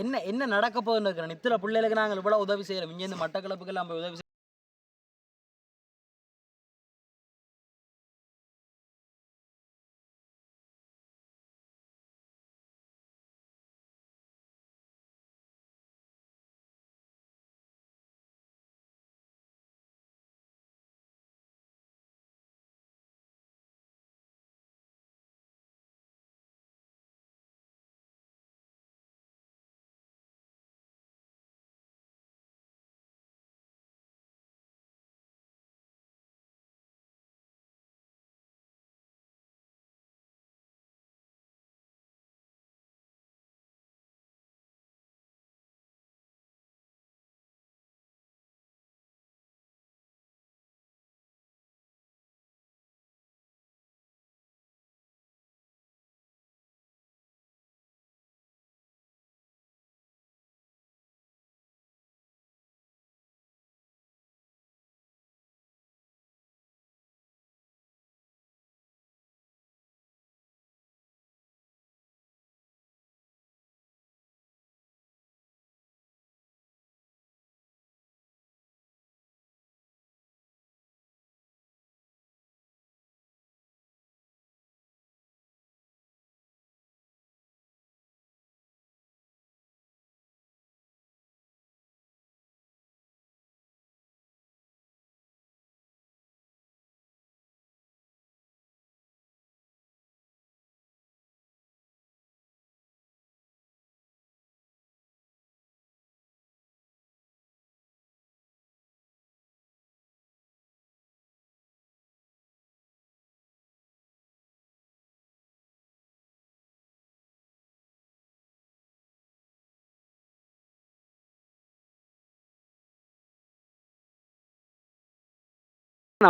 என்ன என்ன நடக்க போகுதுன்னு இருக்கிறேன். இத்தனை பிள்ளைகளுக்கு நாங்கள் இவ்வளோ உதவி செய்யறோம் இங்கேருந்து இந்த மட்டக்களப்புக்கு நம்ம உதவி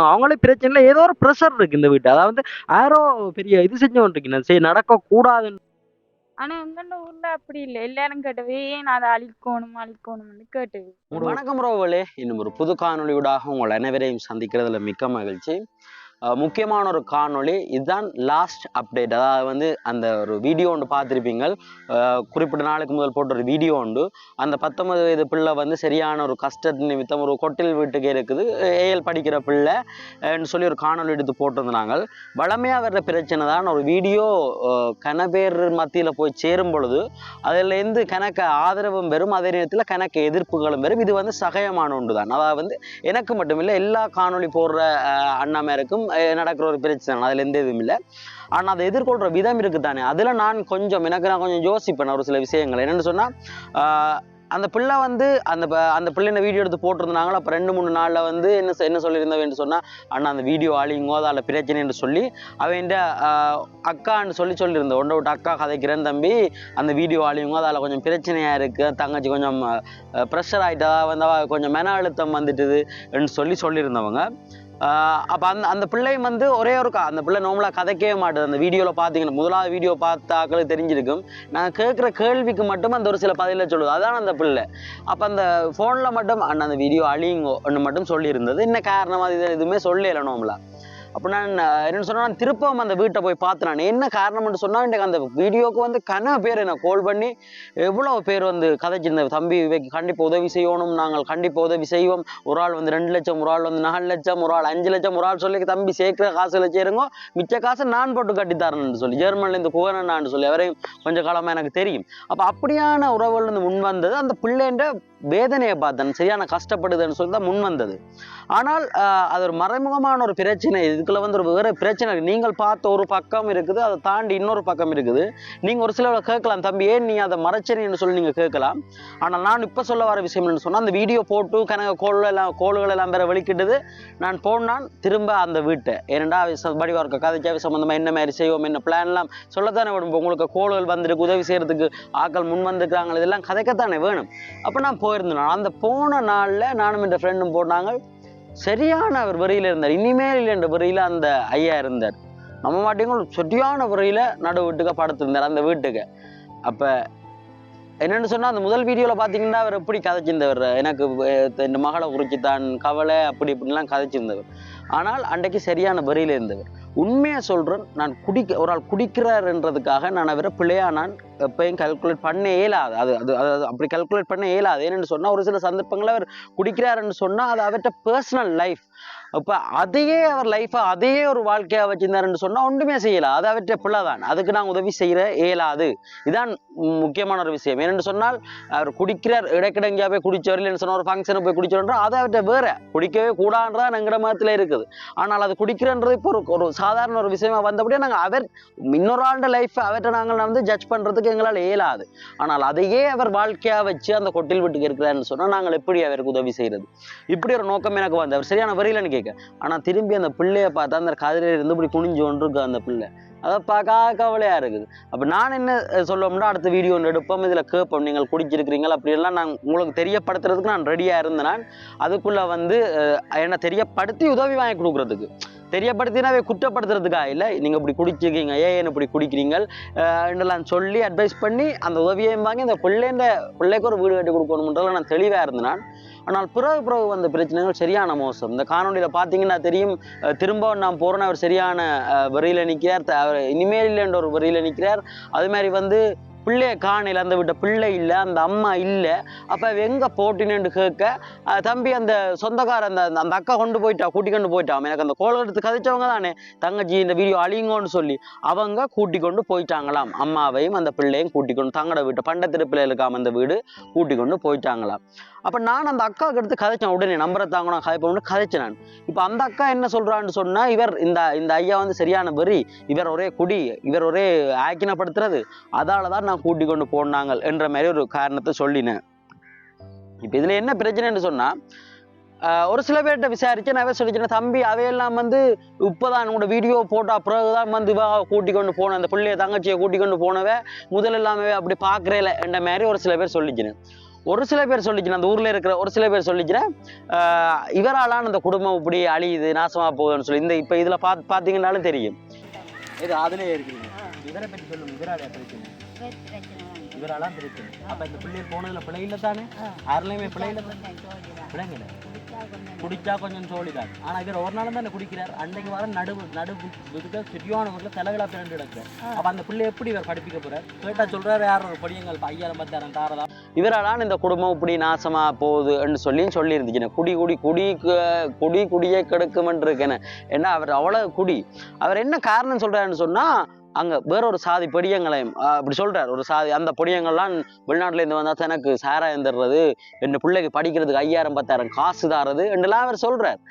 அவங்களே பிரச்சனை இல்லை ஏதோ ஒரு ப்ரெஷர் இருக்கு இந்த வீட்டு. அதாவது யாரோ பெரிய இது செஞ்சவன் இருக்கு சரி நடக்க கூடாதுன்னு ஆனா எங்கண்ட ஊர்ல அப்படி இல்ல. எல்லாரும் கேட்டவே நான் அதை அழிக்கணும் அழிக்கணும்னு கேட்டது. வணக்கம் ரோவலே இன்னும் ஒரு புது காணொளியூடாக உங்கள் அனைவரையும் சந்திக்கிறதுல மிக்க மகிழ்ச்சி. முக்கியமான ஒரு காணொளி. இதுதான் லாஸ்ட் அப்டேட் அதாவது வந்து அந்த ஒரு வீடியோ ஒன்று பார்த்துருப்பீங்க குறிப்பிட்ட நாளுக்கு முதல் போட்ட ஒரு வீடியோ உண்டு. அந்த பத்தொன்பது வயது பிள்ளை வந்து சரியான ஒரு கஷ்ட நிமித்தம் ஒரு கொட்டில் வீட்டுக்கு இருக்குது. ஏஎல் படிக்கிற பிள்ளைன்னு சொல்லி ஒரு காணொளி எடுத்து போட்டிருந்தாங்க வளமையாக வர்ற பிரச்சனை தான் ஒரு வீடியோ கன பேர் மத்தியில் போய் சேரும் பொழுது அதிலேருந்து கணக்கு ஆதரவும் பெறும் அதே நேரத்தில் கணக்கு எதிர்ப்புகளும் பெறும். இது வந்து சகயமான ஒன்று தான் அதாவது வந்து எனக்கு மட்டுமில்லை எல்லா காணொளி போடுற அண்ணாமேருக்கும் நடக்கிற ஒரு பிரச்சனை. அதில் எந்த இதுவும் இல்லை. ஆனால் அதை எதிர்கொள்கிற விதம் இருக்குது தானே அதில் நான் கொஞ்சம் எனக்கு நான் கொஞ்சம் யோசிப்பேன் ஒரு சில விஷயங்கள். என்னென்னு சொன்னால் அந்த பிள்ளை வந்து அந்த ப- அந்த பிள்ளைன வீடியோ எடுத்து போட்டிருந்தாங்களோ? அப்போ ரெண்டு மூணு நாளில் வந்து என்ன சொ- என்ன சொல்லியிருந்தவன் சொன்னால் அண்ணா அந்த வீடியோ ஆளிங்கோ அதில் பிரச்சனைன்னு சொல்லி அவன் அக்கான்னு சொல்லி சொல்லியிருந்தேன். ஒன்றை விட்டு அக்கா கதைக்கிறேன் தம்பி அந்த வீடியோ ஆளிங்கோ அதில் கொஞ்சம் பிரச்சனையாக இருக்குது தங்கச்சி கொஞ்சம் ப்ரெஷர் ஆகிட்டா வந்து கொஞ்சம் மன அழுத்தம் வந்துட்டுதுன்னு சொல்லி சொல்லியிருந்தவங்க. அப்போ அந்த அந்த பிள்ளையும் வந்து ஒரே ஒரு அந்த பிள்ளை நோம்பலாக கதைக்கவே மாட்டுது. அந்த வீடியோவில் பார்த்தீங்கன்னா முதலாவது வீடியோ பார்த்தாக்களுக்கு தெரிஞ்சிருக்கும். நான் கேட்குற கேள்விக்கு மட்டும் அந்த ஒரு சில பதிலை சொல்லுது. அதான் அந்த பிள்ளை. அப்போ அந்த ஃபோனில் மட்டும் அண்ணன் அந்த வீடியோ அழியுங்கோன்னு மட்டும் சொல்லியிருந்தது. என்ன காரணமாக இது? எதுவுமே சொல்லலை நோம்பலாக அப்படின்னா நான் அஹ், என்னன்னு திருப்பவும் அந்த வீட்டை போய் பார்த்து நான். என்ன காரணம்னு சொன்னால் எனக்கு அந்த வீடியோக்கு வந்து கன பேர் என்ன கால் பண்ணி எவ்வளோ பேர் வந்து கதைச்சிருந்த தம்பி விவேக் கண்டிப்பாக உதவி செய்யணும் நாங்கள் கண்டிப்பாக உதவி செய்வோம். ஒரு ஆள் வந்து ரெண்டு லட்சம் ஒரு ஆள் வந்து நாலு லட்சம் ஒரு ஆள் அஞ்சு லட்சம் ஒரு ஆள் சொல்லி தம்பி சேர்க்கிற காசுல சேருங்க. மிச்ச காசை நான் போட்டு கட்டித்தரேன்னு சொல்லி ஜெர்மன்லேருந்து குவரனான்னு சொல்லி அவரையும் கொஞ்சம் காலமாக எனக்கு தெரியும். அப்போ அப்படியான உறவுகள் வந்து முன் வந்தது. அந்த பிள்ளைன்ற வேதனையை பார்த்தேன். சரியான கஷ்டப்படுதுன்னு சொல்லி தான் முன் வந்தது. ஆனால் அது ஒரு மறைமுகமான ஒரு பிரச்சனை. இதுக்குள்ள வந்து ஒரு வேறு பிரச்சனை. இருக்குது நீங்கள் பார்த்த ஒரு பக்கம் இருக்குது அதை தாண்டி இன்னொரு பக்கம் இருக்குது. நீங்கள் ஒரு சிலவரை கேட்கலாம். தம்பி ஏன் நீ அதை மறைச்சேன்னு சொல்லி நீங்கள் கேட்கலாம். ஆனால் நான் இப்போ சொல்ல வர விஷயம் என்னன்னு சொன்னால் அந்த வீடியோ போட்டு கணக்கு கோள்கள் எல்லாம் கோள்கள் எல்லாம் வேற வெளிக்கிட்டது நான் போனான் திரும்ப அந்த வீட்டை. ஏனண்டா படி ஒர்க்க கதைச்சா சம்மந்தமாக என்ன மாதிரி செய்வோம் என்ன பிளான்லாம் சொல்லத்தானே வேணும் உங்களுக்கு கோள்கள் வந்திருக்கு உதவி செய்கிறதுக்கு ஆட்கள் முன் வந்திருக்கிறாங்க. இதெல்லாம் கதைக்கத்தானே வேணும். அப்போ நான் போயிருந்தேன் அந்த போன நாள்ல நானும் இந்த ஃப்ரெண்டும் போனாங்க. சரியான அவர் வரியில இருந்தார். இனிமேல் என்ற வரியில அந்த ஐயா இருந்தார். நம்ம மாட்டீங்க சரியான வரியில நடு வீட்டுக்கு படுத்திருந்தார் அந்த வீட்டுக்கு. அப்ப என்னன்னு சொன்னால் அந்த முதல் வீடியோவில் பார்த்தீங்கன்னா அவர் எப்படி கதைச்சிருந்தவர்? எனக்கு இந்த மகளை குறிச்சு தான் கவலை அப்படி இப்படிலாம் கதைச்சிருந்தவர். ஆனால் அன்றைக்கு சரியான வரியில் இருந்தவர். உண்மையாக சொல்கிறேன் நான் குடிக்க ஒரு ஆள் குடிக்கிறாருன்றதுக்காக நான் அவரை பிள்ளையா நான் எப்பயும் கல்குலேட் பண்ண இயலாது. அது அது அது அப்படி கல்குலேட் பண்ண இயலாது. ஏன்னு சொன்னால் ஒரு சில சந்தர்ப்பங்களில் அவர் குடிக்கிறாருன்னு சொன்னால் அது அவர்கிட்ட பர்சனல் லைஃப் இப்போ அதையே அவர் லைஃபை அதையே ஒரு வாழ்க்கையாக வச்சிருந்தாருன்னு சொன்னால் ஒன்றுமே செய்யலை. அது அவற்றை பிள்ளை தான் அதுக்கு நான் உதவி செய்கிற இயலாது. இதான் முக்கியமான ஒரு விஷயம். ஏனென்று சொன்னால் அவர் குடிக்கிறார் இடைக்கிடங்கியா போய் குடிச்சவர் இல்லைன்னு சொன்னால் ஒரு ஃபங்க்ஷனுக்கு போய் குடிச்சோன்றா அதை அவர்கிட்ட வேற. குடிக்கவே கூடான்றதா எங்கிற மதத்தில் இருக்குது. ஆனால் அது குடிக்கிறன்றது இப்போ ஒரு ஒரு சாதாரண ஒரு விஷயமா வந்தபடியே நாங்கள் அவர் இன்னொரு ஆண்ட லைஃப் அவர்கிட்ட நாங்கள் வந்து ஜட்ஜ் பண்ணுறதுக்கு எங்களால் இயலாது. ஆனால் அதையே அவர் வாழ்க்கையாக வச்சு அந்த கொட்டில் வீட்டுக்கு இருக்கிறாருன்னு சொன்னால் நாங்கள் எப்படி அவருக்கு உதவி செய்கிறது இப்படி ஒரு நோக்கம் எனக்கு வந்து அவர் சரியான வரியிலன்னு கேட்க ஆனா திரும்பி அந்த பிள்ளைய பார்த்தா அந்த கதிரையில இருந்து இப்படி குனிஞ்சு ஒன்று இருக்கு அந்த பிள்ளை. அதை பார்க்க கவலையாக இருக்குது. அப்போ நான் என்ன சொல்லுவோம்னா அடுத்த வீடியோ ஒன்று எடுப்போம். இதில் கேட்போம் நீங்கள் குடிச்சிருக்கிறீங்களா? அப்படியெல்லாம் நான் உங்களுக்கு தெரியப்படுத்துறதுக்கு நான் ரெடியாக இருந்தேன் நான் வந்து என்னை தெரியப்படுத்தி உதவி வாங்கி கொடுக்குறதுக்கு. தெரியப்படுத்தினாவே குற்றப்படுத்துறதுக்காக இல்லை நீங்கள் இப்படி குடிச்சிருக்கீங்க. ஏன் இப்படி குடிக்கிறீங்க என்றெல்லாம் சொல்லி அட்வைஸ் பண்ணி அந்த உதவியையும் வாங்கி அந்த பிள்ளைன்ற பிள்ளைக்கு ஒரு வீடு கட்டி கொடுக்கணுன்றதில் நான் தெளிவாக இருந்தேன் ஆனால் பிறகு பிறகு வந்த பிரச்சனைகள் சரியான மோசம். இந்த காணொலியில் பார்த்தீங்கன்னா தெரியும் திரும்ப நான் போகிறேன்னு அவர் சரியான வரியில் நிற்கிறார் த- அவர் இனிமேல் இல்லைன்ற ஒரு வரியில் நிற்கிறார் அது மாதிரி வந்து பிள்ளையை காணையில் அந்த விட்ட பிள்ளை இல்லை அந்த அம்மா இல்லை. அப்போ எங்கே போட்டினு கேட்க தம்பி அந்த சொந்தக்கார அந்த அந்த- அக்கா கொண்டு போயிட்டா கூட்டி கொண்டு போயிட்டா எனக்கு அந்த கோல் எடுத்து கதைச்சவங்க தானே. தங்கச்சி இந்த வீடியோ அழிங்கோன்னு சொல்லி அவங்க கூட்டி கொண்டு போயிட்டாங்களாம். அம்மாவையும் அந்த பிள்ளையும் கூட்டி கொண்டு தங்கட வீட்டை பண்டத்திரு பிள்ளைகளுக்காம அந்த வீடு கூட்டி கொண்டு போயிட்டாங்களாம். அப்போ நான் அந்த அக்காவுக்கு எடுத்து கதைச்சேன் உடனே நம்பரை தாங்கணும் கதைப்போம்னு கதைச்சேன் நான். இப்போ அந்த அக்கா என்ன சொல்றான்னு சொன்னா இவர் இந்த இந்த ஐயா வந்து சரியான வெறி இவர் ஒரே குடி இவர் ஒரே ஆக்கினப்படுத்துறது அதால தான் நான் கூட்டி கொண்டு போனாங்க என்ற மாதிரி ஒரு காரணத்தை சொல்லினேன். இப்போ இதுல என்ன பிரச்சனைன்னு சொன்னா ஒரு சில பேர்கிட்ட விசாரிச்சு நான் சொல்லிச்சேன் தம்பி அவையெல்லாம் வந்து இப்போதான் உங்களோட வீடியோ போட்டா பிறகுதான் வந்து இவா கூட்டி கொண்டு போன அந்த பிள்ளைய தங்கச்சியை கூட்டி கொண்டு போனவ முதல் எல்லாமே அப்படி பார்க்குறேல என்ற மாதிரி ஒரு சில பேர் சொல்லிச்சினேன். ஒரு சில பேர் சொல்லிச்சினேன் அந்த ஊர்ல இருக்கிற ஒரு சில பேர் சொல்லிச்சினேன் ஆஹ் இவராலான அந்த குடும்பம் இப்படி அழியுது நாசமா போகுதுன்னு சொல்லி இந்த இப்போ இதுல பாத் பார்த்தீங்கன்னாலும் தெரியும். இது அதுலயே இருக்கிறீங்க. இவரை பற்றி சொல்லுங்க. இவரால பிரச்சனை? இவராலாம் பிரச்சனை. அப்ப இந்த பிள்ளைகள் போனதுல பிள்ளை இல்லை தானே? யாருலையுமே பிள்ளை இல்லை பிள்ளைங்க குடிச்சா கொஞ்சம் சோழிதான். ஆனா இவர் ஒரு நாளும் தானே குடிக்கிறார். அன்னைக்கு வர நடு நடு இதுக்கு சரியான ஊரில் தலைவிழா பிறண்டு கிடக்குறார். அப்ப அந்த பிள்ளை எப்படி இவர் படிப்பிக்க போறார்? கேட்டா சொல்றாரு யார் ஒரு படியங்கள் ஐயாயிரம் பத்தாயிரம் தாரதா இவராலான இந்த குடும்பம் இப்படி நாசமா போகுதுன்னு சொல்லி சொல்லி இருந்துச்சு குடி குடி குடி குடி குடியே கெடுக்குமென்று இருக்கேன் ஏன்னா அவர் அவ்வளவு குடி. அவர் என்ன காரணம் சொல்றாருன்னு சொன்னா அங்கே வேற ஒரு சாதி பொடியங்களையும் அப்படி சொல்கிறார் ஒரு சாதி அந்த பொடியங்கள்லாம் வெளிநாட்டிலேருந்து வந்தால் தான் தனக்கு சாராயம் தர்றது என் பிள்ளைக்கு படிக்கிறதுக்கு ஐயாயிரம் பத்தாயிரம் காசு தாரது என்றெல்லாம் அவர் சொல்கிறார்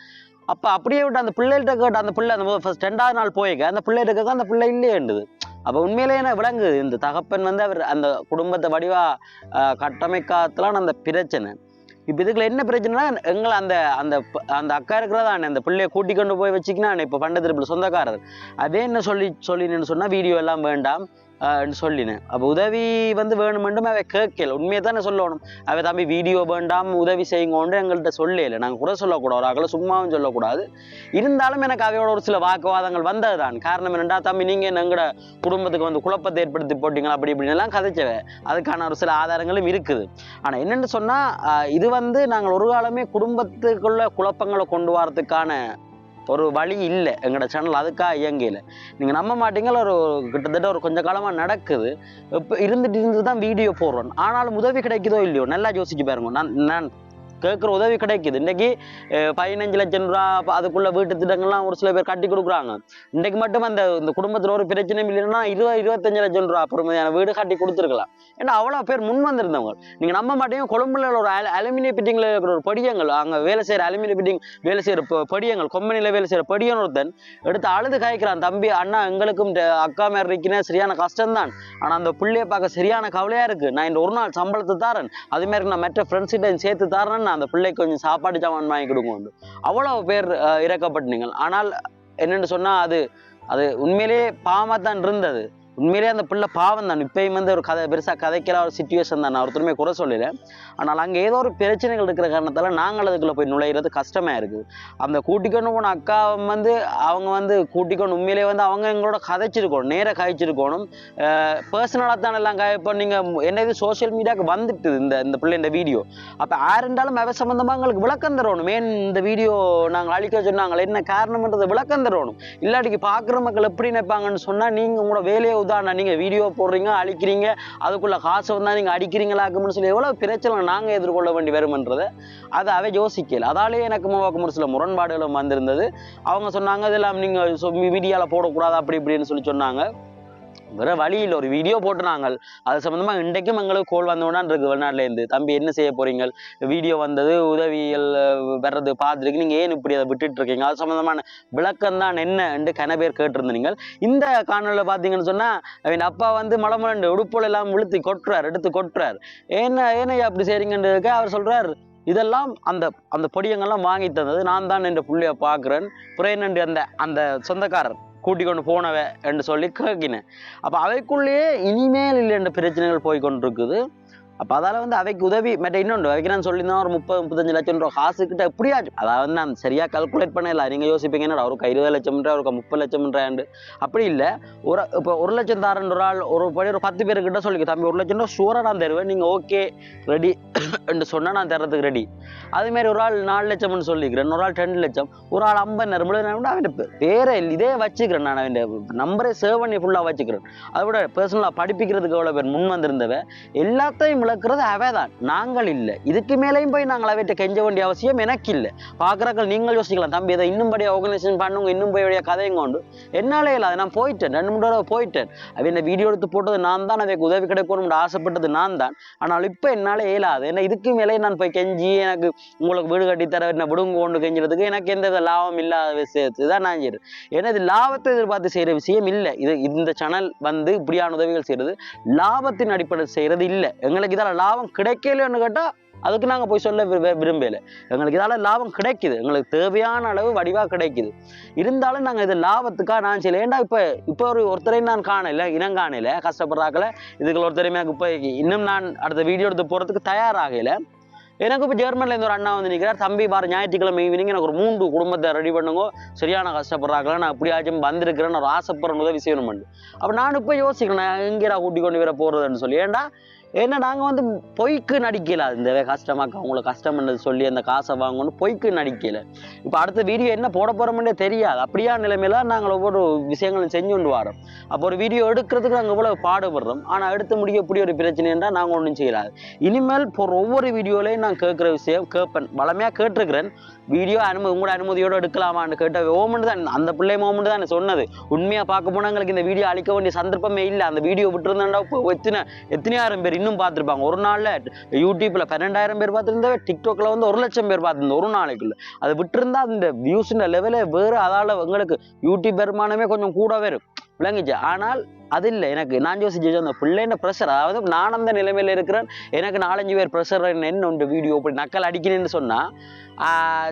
அப்போ அப்படியே விட்டு அந்த பிள்ளைகிட்ட கேட்டு அந்த பிள்ளை அந்த ஃபஸ்ட் ரெண்டாவது நாள் போய்க்க அந்த பிள்ளைகிட்ட கேட்க அந்த பிள்ளை இல்லையேண்டுது அப்போ உண்மையிலேயே என்ன விளங்குது? இந்த தகப்பன் வந்து அவர் அந்த குடும்பத்தை வடிவாக கட்டமைக்காதலாம் அந்த பிரச்சனை. இப்போ இதுக்குள்ள என்ன பிரச்சனைனா எங்களை அந்த அந்த அந்த அக்கா இருக்கிறதான் அந்த பிள்ளைய கூட்டி கொண்டு போய் வச்சுக்கினான் இப்ப பண்டத்திருப்பில் சொந்தக்காரர். அதே என்ன சொல்லி சொல்லினேன்னு சொன்னா வீடியோ எல்லாம் வேண்டாம். சொல்லினேன் அப்போ உதவி வந்து வேணுமென்றும் அவை கேட்கல உண்மையை தானே சொல்லணும் அவை தம்பி வீடியோ வேண்டாம் உதவி செய்யுங்கோண்டு எங்கள்கிட்ட சொல்லல நாங்கள் கூட சொல்லக்கூடாது ஒரு அகல சும்மாவும் சொல்லக்கூடாது இருந்தாலும் எனக்கு அவையோட ஒரு சில வாக்குவாதங்கள் வந்தது தான் காரணம் என்னடா தம்பி நீங்கள் என்ன எங்கட குடும்பத்துக்கு வந்து குழப்பத்தை ஏற்படுத்தி போட்டிங்களா அப்படி இப்படின்னு எல்லாம் அதுக்கான ஒரு சில ஆதாரங்களும் இருக்குது ஆனால் என்னென்னு சொன்னால் இது வந்து நாங்கள் ஒரு காலமே குடும்பத்துக்குள்ள குழப்பங்களை கொண்டு வரதுக்கான ஒரு வழி இல்லை எங்களோட சேனல் அதுக்காக இயங்கல நீங்கள் நம்ப மாட்டீங்களா ஒரு கிட்டத்தட்ட ஒரு கொஞ்ச காலமாக நடக்குது. இப்போ இருந்துட்டு இருந்து தான் வீடியோ போடுறோம். ஆனாலும் உதவி கிடைக்குதோ இல்லையோ நல்லா யோசிச்சு பாருங்க. நான் நான் கேட்குற உதவி கிடைக்குது. இன்னைக்கு பதினஞ்சு லட்சம் ரூபா அதுக்குள்ள வீட்டு திட்டங்கள்லாம் ஒரு சில பேர் கட்டி கொடுக்குறாங்க. இன்னைக்கு மட்டும் அந்த இந்த குடும்பத்தில் ஒரு பிரச்சனையும் இல்லைன்னா இருபது இருபத்தஞ்சு லட்சம் ரூபா பொறுமையான வீடு கட்டி கொடுத்துருக்கலாம். ஏன்னா அவ்வளோ பேர் முன் வந்திருந்தவங்க. நீங்கள் நம்ப மாட்டீங்க கொழும்புல ஒரு அலுமினிய பிட்டிங்கில் இருக்கிற ஒரு படியங்கள் அங்கே வேலை செய்கிற அலுமினிய பிட்டிங் வேலை செய்கிற படியங்கள் கொம்பனியில் வேலை செய்கிற படியன் ஒருத்தன் எடுத்து அழுது காய்க்கிறான். தம்பி அண்ணா எங்களுக்கும் அக்கா மாதிரி இருக்கீங்கன்னா சரியான கஷ்டம்தான். ஆனால் அந்த பிள்ளையை பார்க்க சரியான கவலையாக இருக்குது நான் இந்த ஒரு நாள் சம்பளத்தை தாரேன். அது நான் மற்ற ஃப்ரெண்ட்ஸ்கிட்ட சேர்த்து தரேன்னு அந்த பிள்ளைக்கு கொஞ்சம் சாப்பாடு சாமான் வாங்கி கொடுக்கும் அவ்வளோ பேர் அஹ், ஆனால் என்னென்னு சொன்னால் அது அது உண்மையிலேயே பாவமாக தான் இருந்தது. உண்மையிலேயே அந்த பிள்ளை பாவம் தான் இப்பயும் வந்து ஒரு கதை பெருசாக கதைக்கிற ஒரு சுச்சுவேஷன் தான். நான் ஒருத்தருமே குறை சொல்லலை. ஆனால் அங்கே ஏதோ ஒரு பிரச்சனைகள் இருக்கிற காரணத்தால் நாங்கள் அதுக்குள்ளே போய் நுழையிறது கஷ்டமாக இருக்குது அந்த கூட்டிக்கொண்டு போன அக்கா வந்து அவங்க வந்து கூட்டிக்கொண்டு உண்மையிலேயே வந்து அவங்க எங்களோட கதைச்சிருக்கணும் நேராக கதைச்சிருக்கணும். பர்சனலாக தான் எல்லாம் கதை இப்போ நீங்கள் என்ன இது சோஷியல் மீடியாவுக்கு வந்துட்டுது இந்த இந்த பிள்ளை இந்த வீடியோ அப்போ யாருண்டாலும் அவ சம்மந்தமாக எங்களுக்கு விளக்கம் தரணும். ஏன் இந்த வீடியோ நாங்கள் அழிக்க சொன்னாங்களே என்ன காரணம்ன்றதை விளக்கம் தரணும். இல்லாட்டிக்கு பார்க்குற மக்கள் எப்படி நினைப்பாங்கன்னு சொன்னால் நீங்கள் உங்களோட வேலையை உதாரணம் நீங்கள் வீடியோ போடுறீங்க அழிக்கிறீங்க அதுக்குள்ளே காசு வந்தால் நீங்கள் அடிக்கிறீங்களாக்கும்னு சொல்லி எவ்வளோ பிரச்சனை நாங்கள் எதிர்கொள்ள வேண்டி வருமன்றதை அதை அவை யோசிக்கல. அதாலேயே எனக்கு மூவாக்கும் ஒரு சில முரண்பாடுகளும் வந்திருந்தது. அவங்க சொன்னாங்க இதெல்லாம் நீங்கள் மீடியாவில் போடக்கூடாது அப்படி இப்படின்னு சொல்லி சொன்னாங்க. வேற வழியில் ஒரு வீடியோ போட்டு நாங்கள் அது சம்மந்தமாக இன்றைக்கும் எங்களுக்கு கோல் வந்தோடான் இருக்கு வெளிநாட்டுலேருந்து தம்பி என்ன செய்ய போறீங்க? வீடியோ வந்தது உதவிகள் வர்றது பார்த்துருக்கு நீங்கள் ஏன் இப்படி அதை விட்டுட்டு இருக்கீங்க? அது சம்மந்தமான விளக்கம் தான் என்னன்னு கன பேர் கேட்டிருந்தீங்க இந்த காணொலியில் பார்த்தீங்கன்னு சொன்னால் அவன் அப்பா வந்து மலமுலண்டு உடுப்புல எல்லாம் விழுத்தி கொட்டுறார் எடுத்து கொட்டுறார். ஏன்னா ஏனையா அப்படி செய்றீங்கன்றதுக்கு அவர் சொல்கிறார் இதெல்லாம் அந்த அந்த பொடியங்கள்லாம் வாங்கி தந்தது நான் தான் என்ற புள்ளைய பார்க்குறேன். புறையனண்டு அந்த அந்த சொந்தக்காரர். கூட்டி கொண்டு போனவ என்று சொல்லி கேட்கினேன் அப்போ அவைக்குள்ளேயே இனிமேல் இல்லை என்ற பிரச்சனைகள் போய் கொண்டிருக்குது அப்போ அதால் வந்து அவைக்கு உதவி மற்ற இன்னொன்று அவைக்கு நான் சொல்லியிருந்தேன் ஒரு முப்பது முப்பத்தஞ்சு லட்சம் ரூபா காசு கிட்ட எப்படியாச்சும் அதாவது நான் சரியாக கால்குலேட் பண்ணல. நீங்கள் யோசிப்பீங்க என்னடா ஒரு இருபது லட்சம்ன்றா ஒரு முப்பது லட்சம்ன்றாண்டு அப்படி இல்லை. ஒரு இப்போ ஒரு லட்சம் தாரன்ற ஒரு ஆள் ஒரு படி ஒரு பத்து பேருக்கிட்ட சொல்லிக்க தம்பி ஒரு லட்சம் ரூபா ஷூராக நான் தருவேன். நீங்கள் ஓகே ரெடி என்று சொன்னால் நான் தர்றதுக்கு ரெடி அதுமாரி ஒரு ஆள் நாலு லட்சம்னு சொல்லிக்கிறேன். ஒரு ஆள் ரெண்டு லட்சம். ஒரு ஆள் ஐம்பது நேரம் அவன் பேரை இதே வச்சுக்கிறேன் நான். அவன் நம்பரே சேவ் பண்ணி ஃபுல்லாக வச்சுக்கிறேன். அதை விட பர்சனலாக படிப்பிக்கிறதுக்கு எவ்வளோ பேர் முன் வந்திருந்தவ எல்லாத்தையும் இழக்கிறது அவ தான் நாங்கள் இல்லை. இதுக்கு மேலேயும் போய் நாங்கள் அவைகிட்ட கெஞ்ச வேண்டிய அவசியம் எனக்கு இல்லை பார்க்குறாக்கள் நீங்கள் யோசிக்கலாம் தம்பி இதை இன்னும்படி ஆர்கனைசேஷன் பண்ணுங்க இன்னும் போய் கதையும் கொண்டு. என்னாலே இல்லை அதை நான் போயிட்டேன் ரெண்டு மூணு தடவை போயிட்டேன். அவ இந்த வீடியோ எடுத்து போட்டது நான் தான் அவைக்கு உதவி கிடைக்கணும்னு ஆசைப்பட்டது நான் தான். ஆனால் இப்போ என்னால் இயலாது. ஏன்னா இதுக்கு மேலே நான் போய் கெஞ்சி எனக்கு உங்களுக்கு வீடு கட்டி தர என்ன விடுங்க கொண்டு கெஞ்சுறதுக்கு எனக்கு எந்த வித லாபம் இல்லாத விஷயத்து தான் நான் செய்யறது. ஏன்னா இது லாபத்தை எதிர்பார்த்து செய்கிற விஷயம் இல்லை. இது இந்த சேனல் வந்து இப்படியான உதவிகள் செய்கிறது. லாபத்தின் அடிப்படையில் செய்கிறது இல்லை. எங்களுக்கு இதால் லாபம் கிடைக்கலன்னு கேட்டால் அதுக்கு நாங்கள் போய் சொல்ல விரும்பல. எங்களுக்கு இதால் லாபம் கிடைக்குது. எங்களுக்கு தேவையான அளவு வடிவாக கிடைக்குது. இருந்தாலும் நாங்கள் இது லாபத்துக்காக நான் செய்யல. ஏன்டா இப்போ இப்போ ஒரு ஒருத்தரையும் நான் காணல இனம் காணல கஷ்டப்படுறாக்கல இதுக்கு ஒருத்தரையுமே எனக்கு இப்போ இன்னும் நான் அடுத்த வீடியோ எடுத்து போகிறதுக்கு தயாராகல. எனக்கு இப்போ ஜெர்மனில் இருந்து ஒரு அண்ணா வந்து நிற்கிறார் தம்பி பாரு ஞாயிற்றுக்கிழமை ஈவினிங் எனக்கு ஒரு மூன்று குடும்பத்தை ரெடி பண்ணுங்க. சரியான கஷ்டப்படுறாங்களா நான் எப்படியாச்சும் வந்திருக்கிறேன்னு ஒரு ஆசைப்படுற உதவி செய்யணும் அப்போ நான் இப்போ யோசிக்கிறேன் எங்கேடா கூட்டி கொண்டு வர போகிறதுன்னு சொல்லி. ஏன்டா ஏன்னா நாங்கள் வந்து பொய்க்கு நடிக்கல. இந்த வே- அவங்களுக்கு கஷ்டம்ன்றது சொல்லி அந்த காசை வாங்கணும்னு பொய்க்கு நடிக்கல. இப்போ அடுத்த வீடியோ என்ன போட போகிறோம்னே தெரியாது. அப்படியா நிலைமையில நாங்கள் ஒவ்வொரு விஷயங்களும் செஞ்சு கொண்டு வரோம். அப்போ ஒரு வீடியோ எடுக்கிறதுக்கு நாங்கள் இவ்வளோ பாடுபடுறோம். ஆனால் எடுத்து முடிய இப்படி ஒரு பிரச்சனைன்றா நாங்கள் ஒன்றும் செய்யலாது. இனிமேல் போகிற ஒவ்வொரு வீடியோலையும் நான் கேட்குற விஷயம் கேட்பேன். வளமையாக கேட்டிருக்கிறேன். வீடியோ அனுமதி உங்களோட அனுமதியோடு எடுக்கலாமான்னு கேட்ட ஓமெண்ட் தான். அந்த பிள்ளை ஓமெண்ட் தான் சொன்னது. உண்மையாக பார்க்க போனால் எங்களுக்கு இந்த வீடியோ அழிக்க வேண்டிய சந்தர்ப்பமே இல்லை. அந்த வீடியோ விட்டுருந்தாண்டா இப்போ எத்தனை எத்தனையாயிரம் பேர் இன்னும் பார்த்துருப்பாங்க. ஒரு நாளில் யூடியூப்பில் பன்னெண்டாயிரம் பேர் பார்த்துருந்தா டிக்டாக்ல வந்து ஒரு லட்சம் பேர் பார்த்துருந்தோம். ஒரு நாளைக்குள்ள. அது விட்டுருந்தா அந்த வியூஸுன்ற லெவலே வேறு அதால் எங்களுக்கு யூடியூப் வருமானமே கொஞ்சம் கூடவே இருக்கும் விளங்குச்சு? ஆனால் அது இல்லை. எனக்கு நான் யோசிச்சு அந்த பிள்ளைன்ற ப்ரெஷர் அதாவது நான் அந்த நிலைமையில் இருக்கிறேன். எனக்கு நாலஞ்சு பேர் ப்ரெஷர் என்ன உண்டு வீடியோ இப்படி நக்கல் அடிக்கணும்னு சொன்னால்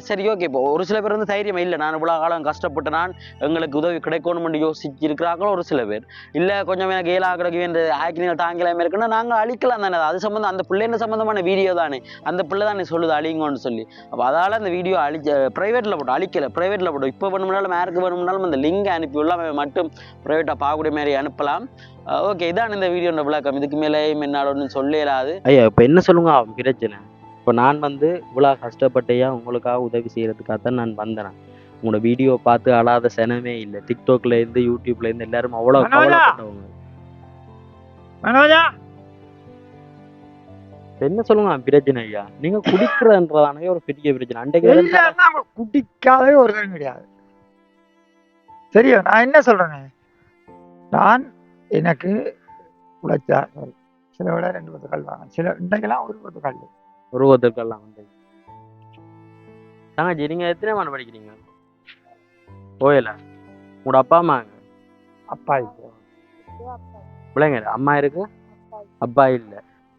சரி ஓகே இப்போ ஒரு சில பேர் வந்து தைரியம் இல்லை நான் இவ்வளோ காலம் கஷ்டப்பட்டு நான் எங்களுக்கு உதவி கிடைக்கணும்னு யோசிச்சு இருக்கிறாங்களோ? ஒரு சில பேர். இல்லை கொஞ்சம் எனக்கு ஏழா கிடக்கு இந்த ஆக்கினிகள் தாங்கலாம இருக்குன்னா நாங்கள் அழிக்கலாம் தானே. அது சம்மந்தம் அந்த பிள்ளைங்க சம்மந்தமான வீடியோ தானே. அந்த பிள்ளை தானே சொல்லுது அழிங்கன்னு சொல்லி. அப்போ அதால் அந்த வீடியோ அழிச்ச ப்ரைவேட்டில் போட்டு அழிக்கல ப்ரைவேட்டில் போட்டு இப்போ வேணும்னாலும் யாருக்கு வேணும்னாலும் அந்த லிங்க் அனுப்பி உள்ளாமல் மட்டும் ப்ரைவேட்டாக பார்க்கக்கூடிய மாதிரி அனுப்பலாம். ஓகே இதான் இந்த வீடியோ விளக்கம். இதுக்கு மேலேயும் என்னால் ஒன்றும் சொல்லலாது. ஐயா இப்போ என்ன சொல்லுங்க? பிரச்சனை. இப்போ நான் வந்து இவ்வளோ கஷ்டப்பட்டையா உங்களுக்காக உதவி செய்கிறதுக்காக தான் நான் வந்தேன் உங்களோட வீடியோ பார்த்து அழாத சனமே இல்லை. டிக்டாக்ல இருந்து யூடியூப்ல இருந்து எல்லாரும் அவ்வளோ! கவலைப்பட்டவங்க. மனோஜா! என்ன சொல்லுங்க பிரச்சனை ஐயா நீங்க குடிக்கிறதுன்றதானே ஒரு பெரிய பிரச்சனை. அன்றைக்கு குடிக்காதவே ஒரு கிடையாது. சரியா? நான் என்ன சொல்றேன்? நான் எனக்கு உழைச்சா சில விட ரெண்டு பத்து கல் வாங்க சில இன்றைக்கெல்லாம் ஒரு பத்து கல். உருவத்திற்கெல்லாம் வந்து. தங்கச்சி நீங்க எத்தனை மாதம் படிக்கிறீங்க? ஓயல உங்களோட அப்பா அம்மாங்க அப்பா இப்போ பிள்ளைங்க அம்மா இருக்கு? அப்பா இல்ல.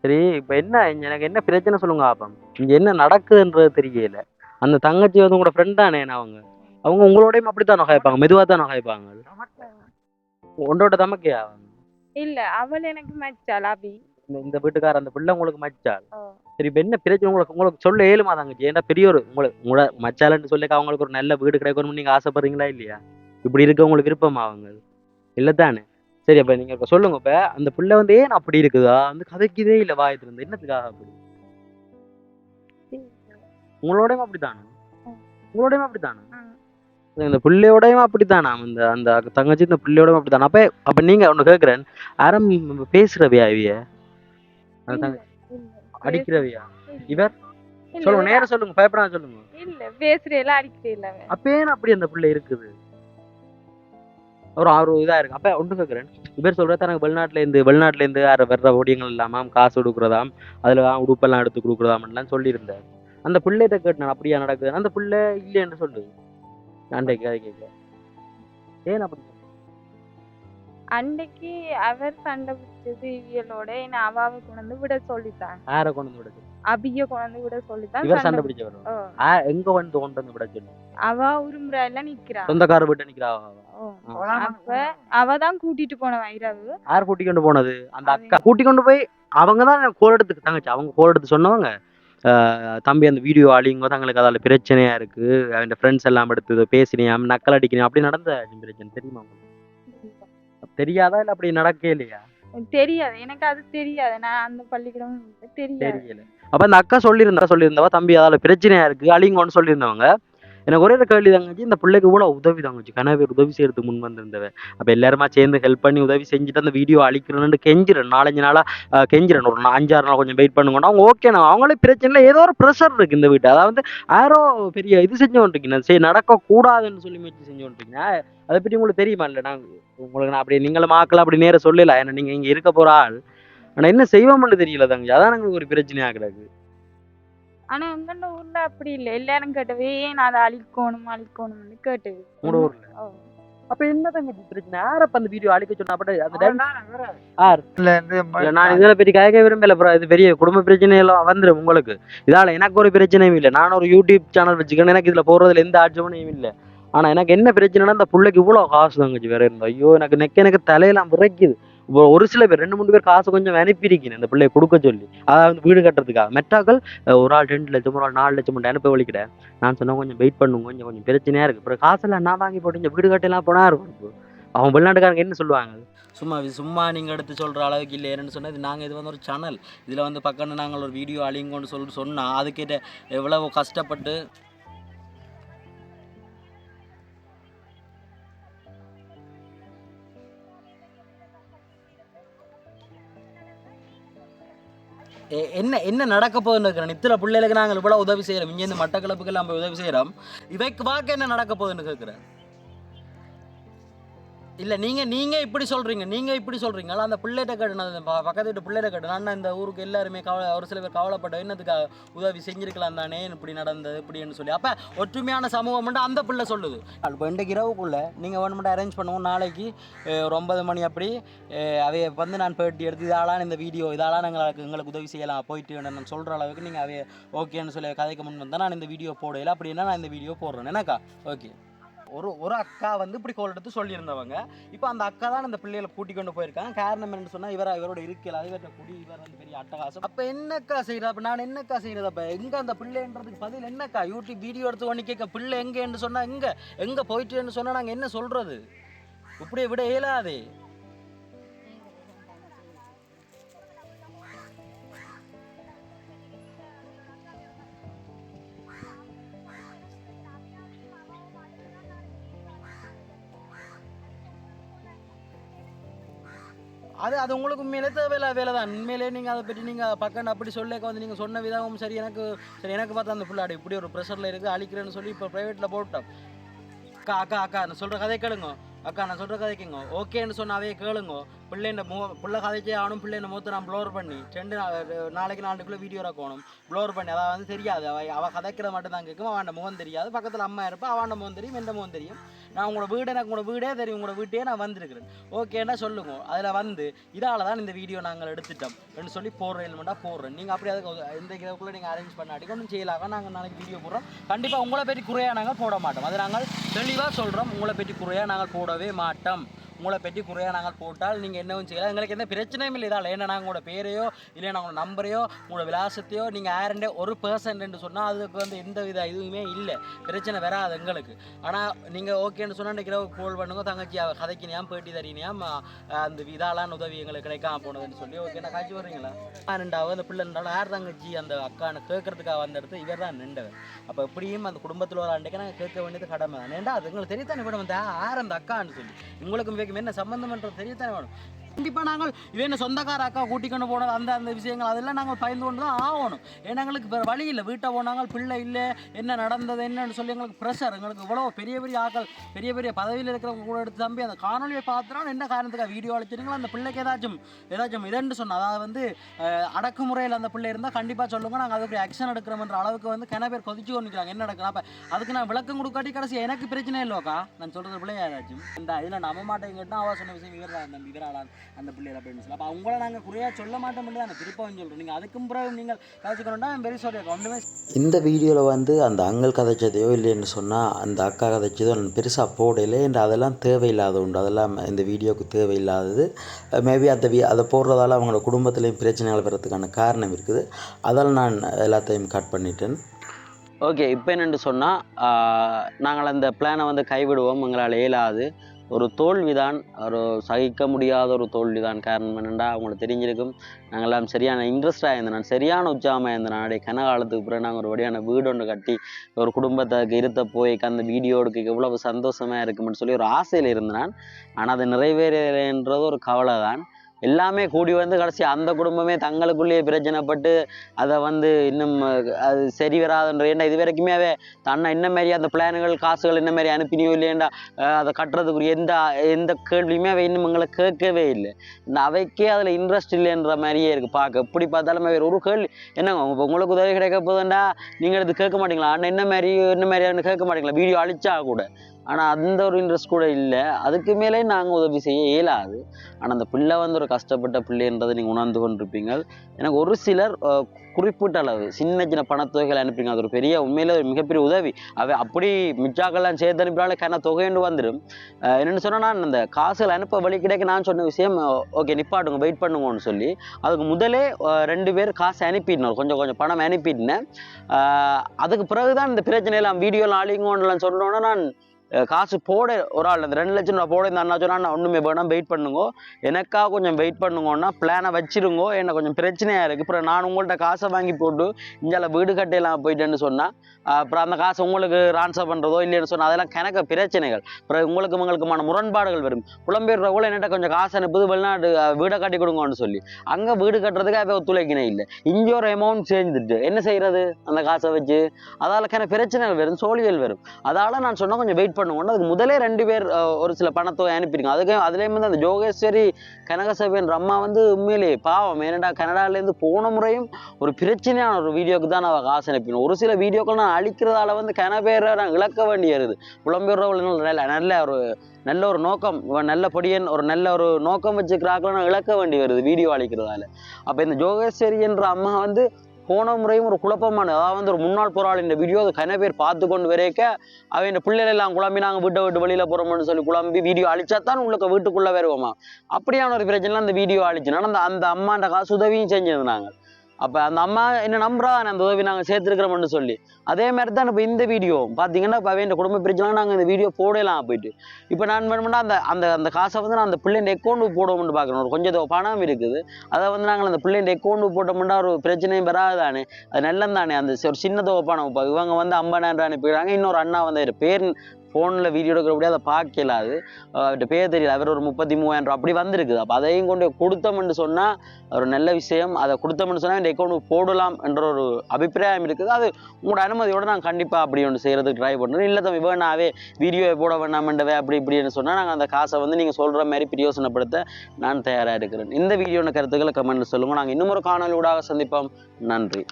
சரி இப்ப என்ன எனக்கு என்ன பிரச்சனை சொல்லுங்க ஆப்பம் இங்க என்ன நடக்குதுன்றது தெரியல. அந்த தங்கச்சி வந்து உங்களோட ஃப்ரெண்ட் தானே அவங்க? அவங்க உங்களோடயும் அப்படித்தான் நகைப்பாங்க மெதுவா தான் நகைப்பாங்க. உண்டோட தமக்கையா? அவங்க இல்ல அவள் எனக்கு மச்சாள் அபி இந்த வீட்டுக்கார அந்த பிள்ளை உங்களுக்கு மச்சாள் ஓ. சரி இப்ப என்ன பிரச்சனை? உங்களுக்கு உங்களுக்கு சொல்ல ஏழுமா தங்கச்சி? ஏன்னா பெரிய ஒரு உங்களுக்கு உங்களோட மச்சாலன்னு சொல்லி அவங்களுக்கு ஒரு நல்ல வீடு கிடைக்கணும்னு நீங்க ஆசைப்படுறீங்களா இல்லையா? இப்படி இருக்க உங்களுக்கு விருப்பமா அவங்க? இல்லதானே? சரி அப்ப நீங்க இப்ப சொல்லுங்க இப்ப அந்த பிள்ளை வந்து ஏன் அப்படி இருக்குதா? வந்து கதைக்குதே இல்ல வாயத்துல இருந்து என்னத்துக்காக அப்படி? உங்களோடயும் அப்படித்தானே. உங்களோடயும் அப்படித்தானே. இந்த பிள்ளையோடயும் அப்படித்தானா? இந்த அந்த தங்கச்சி இந்த பிள்ளையோடயும் அப்படித்தானே? அப்ப அப்ப நீங்க ஒண்ணு கேக்குறேன். அறம் பேசுறவியா இவிய அந்த இல்ல, தங்க- இல்ல. அடிக்கிறவியா. இவர்? சொல்லுங்க நேரம் சொல்லுங்க பயப்படாம சொல்லுங்க. இல்ல பேசுறேல அடிக்கிறேல அவன். அப்ப ஏன் அப்படி அந்த பிள்ளை இருக்குது. ஒரு ஆறு இதா இருக்கு. அப்ப ஒன்று கேட்குறேன் இவர் சொல்ற தனக்கு வெளிநாட்டுல இருந்து வெளிநாட்டுல இருந்து வர்ற ஓடியங்கள் இல்லாம காசு கொடுக்குறதாம் அதுல உடுப்பெல்லாம் எடுத்து கொடுக்குறதாம்லாம் சொல்லியிருந்தார். அந்த பிள்ளைகிட்ட கேட்டு நான் அப்படியா நடக்குது? அந்த பிள்ளை இல்லைன்னு அன்றைக்கு அதை கேட்க ஏன் அப்படி அன்னைக்கு அவர் சண்டை பிடிச்சது இவியலோட என்ன அவாவை கொண்டு விட சொல்லித்தான் யாரை கொண்டு வந்து விடுது அபிய கொண்டு விட சொல்லித்தான் இவர் சண்டை பிடிச்சவர். எங்க வந்து கொண்டு வந்து விட சொல்லு. அவ உருமுறையில நிக்கிறா. சொந்தக்கார வீட்டு நிக்கிறா. அப்ப அவ தான் கூட்டிட்டு போனவா இரவு யார் கூட்டி கொண்டு போனது? அந்த அக்கா கூட்டி கொண்டு போய் அவங்க தான் கோல் எடுத்து தங்கச்சி. அவங்க கோல் எடுத்து சொன்னவங்க ஆஹ் தம்பி அந்த வீடியோ அழிங்க தங்களுக்கு அதில் பிரச்சனையா இருக்கு. அவன் ஃப்ரெண்ட்ஸ் எல்லாம் எடுத்து பேசினியாம் நக்கல் அடிக்கணும் அப்படி நடந்த பிரச்சனை தெரியுமா உங்களுக்கு? தெரியாதா இல்லை அப்படி நடக்கவே இல்லையா? தெரியாது. எனக்கு அது தெரியாது. நான் அந்த பள்ளிக்கூடம் தெரியல. அப்ப அந்த அக்கா சொல்லியிருந்தா சொல்லியிருந்தவா தம்பி அதால பிரச்சனையா இருக்கு? அழிங்கன்னு சொல்லியிருந்தவங்க. எனக்கு ஒரே ஒரு கேள்வி தாங்கச்சி இந்த பிள்ளைக்கு இவ்வளோ உதவி தாங்கச்சி கனவு உதவி செய்யறதுக்கு முன் வந்திருந்தவ அப்போ எல்லாருமா சேர்ந்து ஹெல்ப் பண்ணி உதவி செஞ்சுட்டு அந்த வீடியோ அழிக்கிறேன்னு கெஞ்சிரன் நாலஞ்சு நாளா அஹ், ஒரு அஞ்சாறு நாள் கொஞ்சம் வெயிட் பண்ணுங்கன்னா. அவங்க ஓகே நான் அவங்களே பிரச்சனை இல்லை. ஏதோ ஒரு ப்ரெஷர் இருக்கு இந்த வீட்டு அதாவது யாரோ பெரிய இது செஞ்சு சரி நடக்கக்கூடாதுன்னு சொல்லி முயற்சி செஞ்சு அதை பற்றி உங்களுக்கு தெரியுமா? இல்லை நான் உங்களுக்கு நான் அப்படி நீங்களும் ஆக்கலாம் அப்படி நேரம் சொல்லல. ஏன்னா நீங்க இங்கே இருக்க போகிறாள் ஆள். ஆனா என்ன செய்வோம்னு தெரியல தங்கச்சி அதான் எங்களுக்கு ஒரு பிரச்சனையா கிடக்கு. ஆனா எங்கண்ட ஊர்ல அப்படி இல்ல. எல்லாரும் கேட்டவே நான் அதை அழிக்கணும் அழிக்கணும்னு கேட்டது. உங்களோட ஊர்ல. அப்ப என்ன தங்கச்சி பிரச்சனை யாரப்ப அந்த வீடியோ அழிக்க சொன்னா அப்ப அந்த? இல்ல, இந்த இல்ல நான் இதுல பெரிய கேட்க விரும்பல bro. இது பெரிய குடும்ப பிரச்சனை எல்லாம் வந்துரும் உங்களுக்கு. இதால எனக்கு ஒரு பிரச்சனையும் இல்லை. நான் ஒரு யூடியூப் சேனல் வச்சுக்கணும். எனக்கு இதுல போறதுல எந்த ஆட்சேபனையும் இல்லை. ஆனா எனக்கு என்ன பிரச்சனைனா இந்த பிள்ளைக்கு இவ்வளவு காசு தங்கச்சி வேற இருந்தா. ஐயோ எனக்கு நெக்க எனக்கு தலையெல்லாம் விரைக்குது. இப்போ ஒரு சில பேர் ரெண்டு மூணு பேர் காசு கொஞ்சம் அனுப்பியிருக்கேன் இந்த பிள்ளைய கொடுக்க சொல்லி. அதாவது வீடு கட்டுறதுக்காக. மெட்டாக்கள் ஒரு ஆள் ரெண்டு லட்சம் ஒரு ஆள் நாலு லட்சம் மட்டும் அனுப்ப வலிக்கிட நான் சொன்னேன் கொஞ்சம் வெயிட் பண்ணுங்க கொஞ்சம் கொஞ்சம் பிரச்சனையா இருக்கு. அப்புறம் காசெல்லாம் நான் வாங்கி போட்டு இந்த வீடு கட்டெல்லாம் போனா இருக்கும். அவங்க அவன் வெளிநாட்டுக்காரங்க என்ன சொல்லுவாங்க? சும்மா சும்மா நீங்கள் எடுத்து சொல்கிற அளவுக்கு இல்லை என்னன்னு சொன்னது நாங்கள் இது வந்து ஒரு சேனல் இதில் வந்து பக்கம்னு நாங்கள் ஒரு வீடியோ அழிங்கன்னு சொல்லிட்டு சொன்னால் அதுக்கிட்ட எவ்வளவு கஷ்டப்பட்டு என்ன என்ன நடக்க போகுதுன்னு இருக்கிறேன் இத்தனை பிள்ளைகளுக்கு நாங்கள் இவ்வளோ உதவி செய்கிறோம். இங்கேருந்து மட்டக்களப்புக்கு நம்ம உதவி செய்கிறோம். இவைக்கு வாக்கு என்ன நடக்க போகுதுன்னு கேட்குறேன். இல்லை நீங்கள் நீங்கள் இப்படி சொல்கிறீங்க நீங்கள் இப்படி சொல்கிறீங்களா அந்த பிள்ளைகிட்ட கேட்டு நான் ப- பக்கத்து வீட்டு பிள்ளைகிட்ட கேட்டு நான் இந்த ஊருக்கு எல்லாருமே கவலை ஒரு சில பேர் கவலைப்பட்ட என்னதுக்காக உதவி செஞ்சிருக்கலாம் தானே? இப்படி நடந்தது இப்படின்னு சொல்லி. அப்போ ஒற்றுமையான சமூகம் மட்டும் அந்த பிள்ளை சொல்லுது. இப்போ இன்றைக்கு இரவுக்குள்ளே நீங்கள் வேணுமெண்ட் அரேஞ்ச் பண்ணுவோம் நாளைக்கு ஒரு ஒன்பது மணி அப்படி அவைய வந்து நான் பேட்டி எடுத்து இதாலாம் இந்த வீடியோ இதாலாம் எங்களுக்கு எங்களுக்கு உதவி செய்யலாம் போயிட்டு நான் சொல்கிற அளவுக்கு நீங்கள் அவைய ஓகேன்னு சொல்லி கதைக்கு முன் வந்தால் நான் இந்த வீடியோ போடையில அப்படின்னா நான் இந்த வீடியோ போடுறேன். என்னக்கா? ஓகே ஒரு ஒரு அக்கா வந்து இப்படி கோல் எடுத்து சொல்லியிருந்தவங்க. இப்போ அந்த அக்கா தான் அந்த பிள்ளைகளை கூட்டி கொண்டு போயிருக்காங்க. காரணம் என்னன்னு சொன்னால் இவர இவரோட இருக்கல இவர்கிட்ட குடி இவர் வந்து பெரிய அட்டகாசம். அப்போ என்னக்கா செய்யறது அப்போ நான் என்னக்கா செய்யறது அப்போ எங்க அந்த பிள்ளைன்றதுக்கு பதில் என்னக்கா? யூடியூப் வீடியோ எடுத்து ஒன்று கேட்க பிள்ளை எங்கன்னு சொன்னா எங்க? எங்க போயிட்டுன்னு சொன்னா நாங்க என்ன சொல்றது? இப்படியே விட இயலாதே. அது அது உங்களுக்கு உண்மையிலே தேவையில்ல. வேலை தான் உண்மையிலே நீங்கள் அதை பற்றி நீங்கள் பக்கம் அப்படி சொல்லேக்க வந்து நீங்கள் சொன்ன விதமும் சரி எனக்கு சரி எனக்கு பார்த்தா அந்த பிள்ளாடி இப்படி ஒரு ப்ரெஷரில் இருக்குது அழிக்கிறேன்னு சொல்லி இப்போ ப்ரைவேட்டில் போட்டோம். அக்கா அக்கா அக்கா நான் சொல்கிற கதை கேளுங்க. அக்கா நான் சொல்கிற கதை கேங்க ஓகேன்னு சொன்னாவே கேளுங்க. பிள்ளைண்ட மூ பிள்ளை கதைச்சே ஆகணும் பிள்ளைண்ட மூத்த நான் ப்ளோர் பண்ணி ரெண்டு நாளைக்கு நாளைக்குள்ளே வீடியோ இருக்கணும் ப்ளோர் பண்ணி அதாவது வந்து தெரியாது. அவ அவள் கதைக்கிறது மட்டும் தான் கேட்கும். அவன் முகம் தெரியாது. பக்கத்தில் அம்மா இருப்பா. அவன் முகம் தெரியும். எந்த முகம் தெரியும்? நான் உங்களோட வீடு எனக்கு உங்களோட வீடே தெரியும். உங்களோட வீட்டையே நான் வந்திருக்கிறேன். ஓகேன்னா சொல்லுங்க. அதில் வந்து இதால் தான் இந்த வீடியோ நாங்கள் எடுத்துட்டோம். அப்படின்னு சொல்லி போடுற எலிமெண்ட்டாக போடுறேன். நீங்கள் அப்படி அதுக்கு இந்த இதுக்குள்ளே நீங்கள் அரேஞ்ச் பண்ணாடி ஒன்றும் செய்யலாக நாங்கள் நாளைக்கு வீடியோ போடுறோம். கண்டிப்பாக உங்களை பற்றி குறையாக நாங்கள் போட மாட்டோம். அது நாங்கள் தெளிவாக சொல்கிறோம் உங்களை பற்றி குறையாக நாங்கள் போடவே மாட்டோம். உங்களை பற்றி குறையாக நாங்கள் போட்டால் நீங்கள் என்ன செய்யலாம். எங்களுக்கு எந்த பிரச்சனையும் இல்லை. இதால் ஏன்னா நாங்கள் உங்களோட பேரையோ இல்லை நாங்கள் நம்பரையோ உங்களோட விலாசத்தையோ நீங்கள் ஆரண்டே ஒரு பர்சன்ட்னு சொன்னால் அதுக்கு வந்து எந்த வித இதுவுமே இல்லை. பிரச்சனை வராது எங்களுக்கு. ஆனால் நீங்கள் ஓகேன்னு சொன்னால் இன்றைக்கி கோல் பண்ணுங்க. தங்கச்சி கதைக்கினியாம் பேட்டி தரீனியாம் அந்த இதாலான உதவி எங்களுக்கு கிடைக்காம போனதுன்னு சொல்லி ஓகே நான் காய்ச்சி வர்றீங்களா? ரெண்டாவது அந்த பிள்ளை இருந்தாலும் யார் தங்கச்சி? அந்த அக்கான்னு கேட்கறதுக்காக வந்த இடத்து இவர் தான் நின்றவர். அப்போ எப்படியும் அந்த குடும்பத்தில் ஒரு ஆண்டைக்கு நாங்கள் கேட்க வேண்டியது கடமை தான். ஏன்டா அது எங்களுக்கு தெரியத்தானே இப்போ வந்து யார் அந்த அக்கான்னு சொல்லி. உங்களுக்கும் விவேக்கும் என்ன சம்பந்தம்ன்றது தெரியத்தானே வேணும்? கண்டிப்பாக நாங்கள் இதே என்ன சொந்தக்கார அக்கா கூட்டிக்கொண்டு போனது அந்த அந்த விஷயங்கள் அதெல்லாம் நாங்கள் பயந்து கொண்டு தான் ஆகணும். ஏன்னா எங்களுக்கு வேறு வழி இல்லை. வீட்டை போனாங்க பிள்ளை இல்லை என்ன நடந்தது என்னன்னு சொல்லி எங்களுக்கு ப்ரெஷர் எங்களுக்கு இவ்வளோ பெரிய பெரிய ஆக்கள் பெரிய பெரிய பதவியில் இருக்கிறவங்க கூட எடுத்து தம்பி அந்த காணொலியை பார்த்துனா என்ன காரணத்துக்காக வீடியோ அழைச்சிருங்களோ அந்த பிள்ளைக்கு ஏதாச்சும் ஏதாச்சும் இதென்று சொன்னோம் அதாவது வந்து அடக்குமுறையில் அந்த பிள்ளை இருந்தால் கண்டிப்பாக சொல்லுங்க. நாங்கள் அதுக்கு ஆக்ஷன் எடுக்கிறோம்ன்ற அளவுக்கு வந்து கிண பேர் கொதிச்சு கொண்டிருக்காங்க என்ன நடக்கலாம் அப்போ அதுக்கு நான் விளக்கம் கொடுக்காட்டி கடைசி எனக்கு பிரச்சனை இல்லைக்கா நான் சொல்கிறது பிள்ளை ஏதாச்சும் இந்த இதில் நம்ம மாட்டேங்கிட்டா அவ சொன்ன விஷயம் இவர் தான் தம்பி இவராளா அந்த பிள்ளைகள் அப்படின்னு சொல்லி அப்போ அவங்கள நாங்கள் குறையாக சொல்ல மாட்டோம் தான் திருப்பவும் சொல்கிறோம் நீங்கள் அதுக்கும் பிறகு நீங்கள் கதைச்சிக்கணும்னா வெரி சாரி ஒன்றுமே இந்த வீடியோவில் வந்து அந்த அங்கல் கதைச்சதையோ இல்லைன்னு சொன்னால் அந்த அக்கா கதைச்சதோ நான் பெருசாக போடலை என்று அதெல்லாம் தேவையில்லாத உண்டு. அதெல்லாம் இந்த வீடியோவுக்கு தேவையில்லாதது. மேபி அந்த வி அதை போடுறதால அவங்களோட குடும்பத்துலேயும் பிரச்சனைகள் வர்றதுக்கான காரணம் இருக்குது. அதால் நான் எல்லாத்தையும் கட் பண்ணிட்டேன். ஓகே இப்போ என்னென்னு சொன்னால் நாங்கள் அந்த பிளானை வந்து கைவிடுவோம். எங்களால் இயலாது. ஒரு தோல்விதான். ஒரு சகிக்க முடியாத ஒரு தோல்விதான். காரணம் என்னென்னா அவங்களுக்கு தெரிஞ்சிருக்கும். நாங்கள்லாம் சரியான இன்ட்ரெஸ்டாக இருந்தேன் சரியான உற்சாகமாக இருந்தேன் நாடே கன காலத்துக்கு பிறகு நாங்கள் ஒரு வழியான வீடு ஒன்று கட்டி ஒரு குடும்பத்துக்கு இருத்த போய் அந்த வீடியோ எடுக்க எவ்வளவு சந்தோஷமாக இருக்கும்னு சொல்லி ஒரு ஆசையில் இருந்தேன் ஆனால் அது நிறைவேறலைன்றது ஒரு கவலை தான் எல்லாமே கூடி வந்து கடைசி அந்த குடும்பமே தங்களுக்குள்ளேயே பிரச்சனைப்பட்டு அதை வந்து இன்னும் அது சரி வராதுன்ற ஏன்டா இது வரைக்குமே தன்னை என்ன மாதிரி அந்த பிளானுகள் காசுகள் என்ன மாதிரி அனுப்பினியோ இல்லையேண்டா அதை கட்டுறதுக்குரிய எந்த எந்த கேள்வியுமே அவை இன்னும் எங்களை கேட்கவே இல்லை. இந்த அவைக்கே அதில் இன்ட்ரெஸ்ட் இல்லைன்ற மாதிரியே இருக்குது பார்க்க எப்படி பார்த்தாலும் வேறு ஒரு கேள்வி என்னங்க உங்களுக்கு உதவி கிடைக்க போதுண்டா? நீங்கள் இது கேட்க மாட்டீங்களா? அண்ணன் என்ன மாதிரி என்ன மாதிரியான்னு கேட்க மாட்டீங்களா? வீடியோ அழிச்சா கூட. ஆனால் அந்த ஒரு இன்ட்ரெஸ்ட் கூட இல்லை. அதுக்கு மேலே நாங்கள் உதவி செய்ய இயலாது. ஆனால் அந்த பிள்ளை வந்து ஒரு கஷ்டப்பட்ட பிள்ளைன்றதை நீங்கள் உணர்ந்து கொண்டிருப்பீங்க. எனக்கு ஒரு சிலர் குறிப்பிட்ட அளவு சின்ன சின்ன பணத்தொகைகள் அனுப்பிங்க அது ஒரு பெரிய உண்மையில் ஒரு மிகப்பெரிய உதவி. அவை அப்படி மிச்சாக்கெல்லாம் சேர்த்து அனுப்பினாலே கன தொகைன்னு வந்துடும். என்னென்னு சொன்னால் நான் அந்த காசுகள் அனுப்ப வழி கிடைக்க நான் சொன்ன விஷயம் ஓகே நிப்பாட்டுங்க வெயிட் பண்ணுங்கன்னு சொல்லி அதுக்கு முதலே ரெண்டு பேர் காசு அனுப்பிடணும் கொஞ்சம் கொஞ்சம் பணம் அனுப்பிட்டேன் அதுக்கு பிறகு தான் இந்த பிரச்சனையெல்லாம் வீடியோலாம் அழிங்கோன்னுலாம் சொன்னோன்னே நான் காசு போட ஒரு ஆள் அந்த ரெண்டு லட்சம் ரூபா போட இந்த அண்ணா சொன்னால் நான் ஒன்றுமே வேணாம் வெயிட் பண்ணுங்க. எனக்கா கொஞ்சம் வெயிட் பண்ணுங்கன்னா பிளானை வச்சிருங்கோ. என்ன கொஞ்சம் பிரச்சனையாக இருக்குது அப்புறம் நான் உங்கள்கிட்ட காசை வாங்கி போட்டு இஞ்சால வீடு கட்டையெல்லாம் போயிட்டேன்னு சொன்னால் அப்புறம் அந்த காசை உங்களுக்கு ட்ரான்ஸ்ஃபர் பண்ணுறதோ இல்லைன்னு சொன்னால் அதெல்லாம் கணக்க பிரச்சனைகள். அப்புறம் உங்களுக்கு உங்களுக்குமான முரண்பாடுகள் வரும். புலம்பெயர்றவங்கள என்னட்ட கொஞ்சம் காசு அனுப்புது வெளிநாடு வீடை கட்டி கொடுங்கன்னு சொல்லி. அங்கே வீடு கட்டுறதுக்கு அவ ஒத்துழைக்கினே இல்லை. இங்கே ஒரு அமௌண்ட் சேர்ந்துட்டு என்ன செய்கிறது அந்த காசை வச்சு. அதால் கன பிரச்சனைகள் வரும் சோழிகள் வரும். அதால் நான் சொன்னால் கொஞ்சம் வெயிட் பண்ணுவோம் அதுக்கு முதலே ரெண்டு பேர் ஒரு சில பணத்தொகை அனுப்பியிருக்காங்க அதுக்கு அதுலேயும் வந்து அந்த ஜோகேஸ்வரி கனகசபைன்ற அம்மா வந்து உண்மையிலே பாவம். ஏனடா கனடாலேருந்து போன முறையும் ஒரு பிரச்சனையான ஒரு வீடியோக்கு தான் நான் காசு அனுப்பினோம். ஒரு சில வீடியோக்கள் நான் அழிக்கிறதால வந்து கன பேரை நான் இழக்க வேண்டியது. புலம்பெயர்றவர்கள் நல்ல நல்ல ஒரு நல்ல ஒரு நோக்கம் நல்ல பொடியன் ஒரு நல்ல ஒரு நோக்கம் வச்சுக்கிறாக்களை நான் இழக்க வேண்டி வருது வீடியோ அழிக்கிறதால. அப்போ இந்த ஜோகேஸ்வரி என்ற அம்மா வந்து போன முறையும் ஒரு குழப்பமான அதாவது வந்து ஒரு முன்னாள் போராளி இந்த வீடியோ அது கன பேர் பார்த்து கொண்டு வரைக்க அவன் இந்த பிள்ளைகள் எல்லாம் குழம்பி நாங்கள் வீட்டை விட்டு வெளியில் போகிறோம்னு சொல்லி குழம்பி வீடியோ அழிச்சாதான் உங்களுக்கு வீட்டுக்குள்ளே வருவோமா? அப்படியான ஒரு பிரச்சனை அந்த வீடியோ அழிச்சு அந்த அந்த அம்மாண்ட காசு உதவியும் செஞ்சிருந்தாங்க. அப்போ அந்த அம்மா என்ன நம்புறா? அந்த உதவி நாங்கள் சேர்த்துருக்கிறோம்னு சொல்லி. அதே மாதிரி தான் இப்போ இந்த வீடியோ. பார்த்தீங்கன்னா இப்போ என் குடும்ப பிரச்சனை நாங்கள் இந்த வீடியோ போடலாம் போயிட்டு. இப்போ நான் வேணும்னா அந்த அந்த அந்த காசை வந்து நான் அந்த பிள்ளைங்க அக்கௌண்ட்டு போடுவோம்னு பார்க்கணும் ஒரு கொஞ்சம் பணம் இருக்குது. அதை வந்து நாங்கள் அந்த பிள்ளைங்க அக்கௌண்ட்டு போட்டோம்னா ஒரு பிரச்சனையும் பெறாதானே அது நல்லம் தானே அந்த ஒரு சின்ன தொகை பணம். இப்போ இவங்க வந்து ஐம்பதாயிரம் அனுப்பிடுறாங்க இன்னொரு அண்ணா வந்து பேர் ஃபோனில் வீடியோ எடுக்கிறபடியே அதை பார்க்கல அது. அவர்கிட்ட பேர் தெரியல. அவர் ஒரு முப்பத்தி மூவாயிரம் ரூபா அப்படி வந்திருக்குது. அப்போ அதையும் கொண்டு கொடுத்தோம்னு சொன்னால் ஒரு நல்ல விஷயம். அதை கொடுத்தோம்னு சொன்னால் இந்த அக்கௌண்ட் போடலாம் என்ற ஒரு அபிப்பிராயம் இருக்குது. அது உங்களோட அனுமதியோடு நான் கண்டிப்பாக அப்படி ஒன்று செய்கிறதுக்கு ட்ரை பண்ணுறேன். இல்லை தம்பி வேணாவே வீடியோவை போட வேணாமண்டவே அப்படி இப்படின்னு சொன்னால் நாங்கள் அந்த காசை வந்து நீங்கள் சொல்கிற மாதிரி பிரயோசனப்படுத்த நான் தயாராக இருக்கிறேன். இந்த வீடியோன கருத்துக்களை கமெண்ட்டில் சொல்லுங்கள் நாங்கள் இன்னும் ஒரு காணொலி ஊடாக சந்திப்போம். நன்றி.